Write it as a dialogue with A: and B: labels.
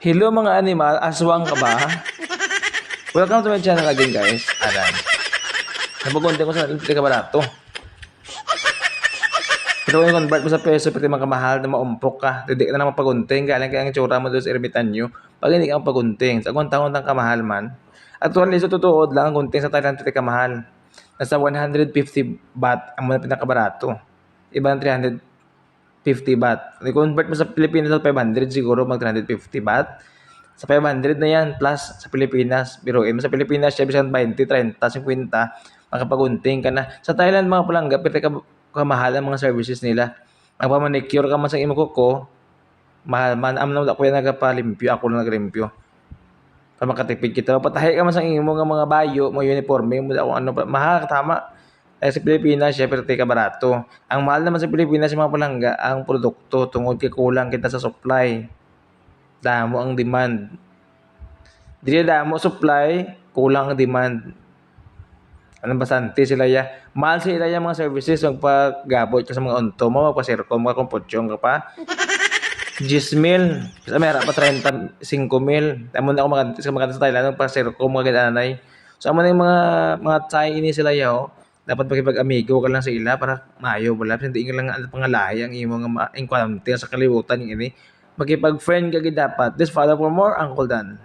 A: Hello mga animal, aswang ka ba? Welcome to my channel again guys. Aran. Napagunting ko sa natin ka barato. Pero kung convert mo sa peso, pati mga kamahal na maumpok ka. Hindi ka na naman pagunting. Galing kaya ang itsura mo doon sa ermitan nyo. Pag hindi ka pagunting. Sa kung taon ng kamahal man. Actually, sa totoo lang, ang gunting sa Thailand, pati kamahal. Nasa 150 baht ang mga pinakabarato. Iba ng 350 baht. I-convert mo sa Pilipinas sa 500, siguro mag 350 baht. Sa 500 na yan, plus sa Pilipinas. Pero mo sa Pilipinas, siya bisan 20, 30, 50, makapagunting ka na. Sa Thailand, mga palangga, pwede ka kamahal ang mga services nila. Ang pamanicure ka man sa imo ko, mahal man. Am na ako yung nagapalimpyo, ako lang naglimpyo. Para makatipid kita. Patahay ka man sa imo nga mga bayo, mga uniforme, mo ano, mahal, tama. Eh, sa Pilipinas, syempre, ka barato. Ang mahal naman sa Pilipinas, mga palangga, ang produkto, tungod kay kulang kita sa supply. Damo ang demand. Dili damo supply, kulang ang demand. Anong basante sila ya? Mahal sila ya mga services ang paggabot ka sa mga onto mo, magpasirko, mga kumputsyong ka pa. 10 mil. Kasi meron pa 35 mil. Tamo na ako maganda sa maganda sa Thailand, magpasirko, mga gananay. So, amo na yung mga, mga Chinese sila ya, oh. Dapat makipag-amigo ka lang sa ila para mayo wala. Hindi ka lang ang pangalay ang imo nga ma-encounter sa kalibutan ini. Makipag-friend ka gid dapat. This father for more, Uncle Dan.